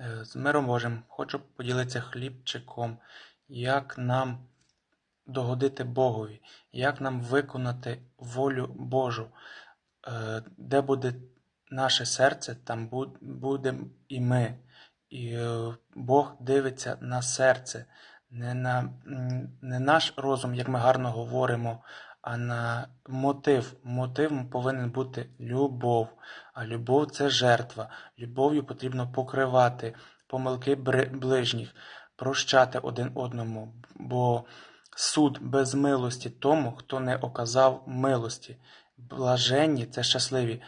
Е, З миром Божим хочу поділитися хлібчиком, як нам догодити Богові, як нам виконати волю Божу. Е, Де буде наше серце, там бу- будемо і ми. І е, Бог дивиться на серце, не на не наш розум, як ми гарно говоримо, а на мотив. Мотивом повинен бути любов. А любов це жертва. Любов'ю потрібно покривати помилки ближніх, прощати один одному, бо суд без милості тому, хто не оказав милості. Блаженні це щасливі,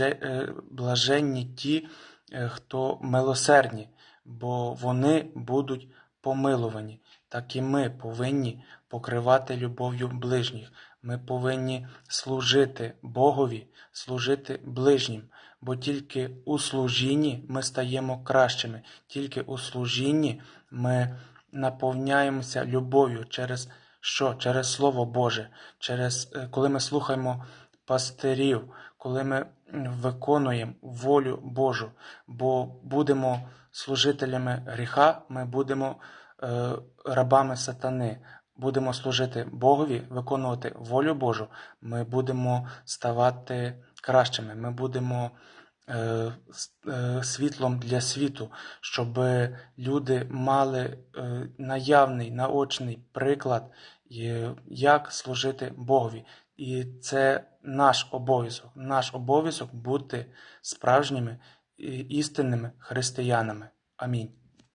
е, блаженні ті, е, хто милосердні, бо вони будуть помилувані. Так і ми повинні покривати любов'ю ближніх. Ми повинні служити Богові, служити ближнім, бо тільки у служінні ми стаємо кращими, тільки у служінні ми наповняємося любов'ю через що? Через Слово Боже, через е, коли ми слухаємо пастирів, коли ми виконуємо волю Божу, бо будемо служителями гріха, ми будемо е, рабами сатани. Будемо служити Богові, виконувати волю Божу, ми будемо ставати кращими, ми будемо е, е, світлом для світу, щоб люди мали е, наявний, наочний приклад, як служити Богові. І це наш обов'язок. Наш обов'язок бути справжніми істинними християнами. Амінь.